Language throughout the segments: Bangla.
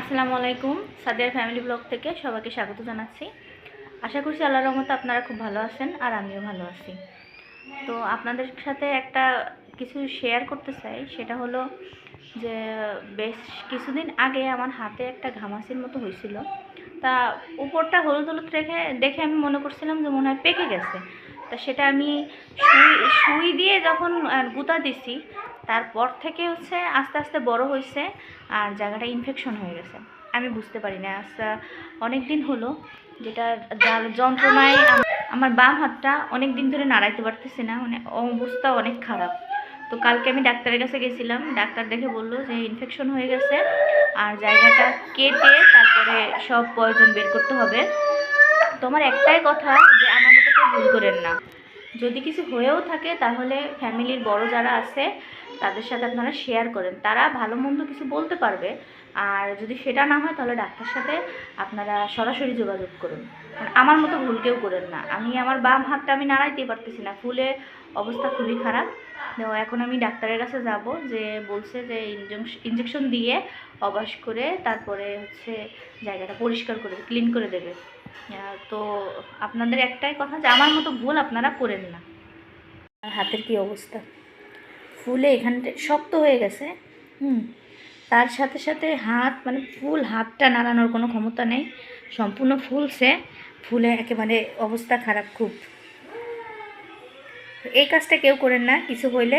আসসালামু আলাইকুম, সাদিয়ার ফ্যামিলি ব্লগ থেকে সবাইকে স্বাগত জানাচ্ছি। আশা করছি আল্লাহর রহমতে আপনারা খুব ভালো আছেন আর আমিও ভালো আছি। তো আপনাদের সাথে একটা কিছু শেয়ার করতে চাই, সেটা হলো যে বেশ কিছুদিন আগে আমার হাতে একটা ঘামাসির মতো হয়েছিল। তা উপরটা হলুদ হলুদ রেখে, দেখে আমি মনে করছিলাম যে মনে হয় পেকে গেছে। তা সেটা আমি সুই সুই দিয়ে যখন গুঁতা দিছি তারপর থেকে হচ্ছে আস্তে আস্তে বড় হয়েছে আর জায়গাটা ইনফেকশন হয়ে গেছে। আমি বুঝতে পারি না আস্তে অনেক দিন হলো যেটা যন্ত্রণায় আমার বাম হাতটা অনেক দিন ধরে নাড়াইতে পারতেছি না মানে অবস্থা অনেক খারাপ। তো কালকে আমি ডাক্তারের কাছে গেছিলাম, ডাক্তার দেখে বলল যে ইনফেকশন হয়ে গেছে আর জায়গাটা কেটে তারপরে সব প্রয়োজন বের করতে হবে। তোমার একটাই কথা যে আমার মতো কেউ ভুল করেন না। যদি কিছু হয়েও থাকে, তাহলে ফ্যামিলির বড় যারা আছে, তাদের সাথে আপনারা শেয়ার করেন। তারা ভালো মন্দ কিছু বলতে পারবে। আর যদি সেটা না হয়, তাহলে ডাক্তার সাথে আপনারা সরাসরি যোগাযোগ করুন। আমার মতো ভুল কেউ করেন না। আমি, আমার বাম হাতটা আমি নাড়াইতে পারতেছি না। ফুলে অবস্থা খুবই খারাপ। তো এখন আমি ডাক্তারের কাছে যাব, যে বলছে যে ইঞ্জেকশন দিয়ে অবাস করে তারপরে হচ্ছে জায়গাটা পরিষ্কার করে ক্লিন করে দেবে। তো আপনাদের একটাই কথা যে আমার মতো ভুল আপনারা করেন না। আর হাতের কি অবস্থা? ফুলে এখানটা শক্ত হয়ে গেছে, হুম। তার সাথে সাথে হাত মানে ফুল হাতটা নাড়ানোর কোনো ক্ষমতা নেই, সম্পূর্ণ ফুলছে, ফুলে একেবারে অবস্থা খারাপ খুব। এই কাজটা কেউ করেন না, কিছু হইলে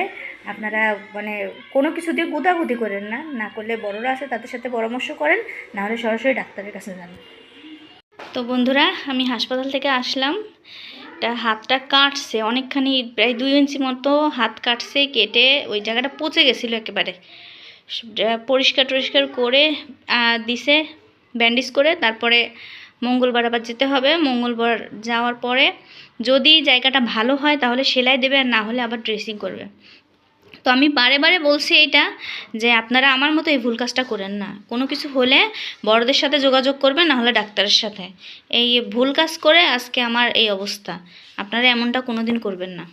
আপনারা মানে কোনো কিছু দিয়ে গুদাগুদি করেন না না করলে বড়রা আছে তাদের সাথে পরামর্শ করেন নাহলে সরাসরি ডাক্তারের কাছে যান। তো বন্ধুরা, আমি হাসপাতাল থেকে আসলাম। এটা হাতটা কাটছে, অনেকখানি প্রায় দুই ইঞ্চি মতো হাত কাটছে, কেটে ওই জায়গাটা পচে গেছিল একেবারে। পরিষ্কার টরিষ্কার করে দিছে, ব্যান্ডেজ করে, তারপরে মঙ্গলবার আবার যেতে হবে। মঙ্গলবার যাওয়ার পরে যদি জায়গাটা ভালো হয়, তাহলে সেলাই দেবে, আর না হলে আবার ড্রেসিং করবে। তো আমি বারে বারে বলছি এইটা যে আপনারা আমার মতো এই ভুল কাজটা করেন না। কোনো কিছু হলে বড়দের সাথে যোগাযোগ করবেন, না হলে ডাক্তারের সাথে। এই ভুল কাজ করে আজকে আমার এই অবস্থা। আপনারা এমনটা কোনো দিন করবেন না।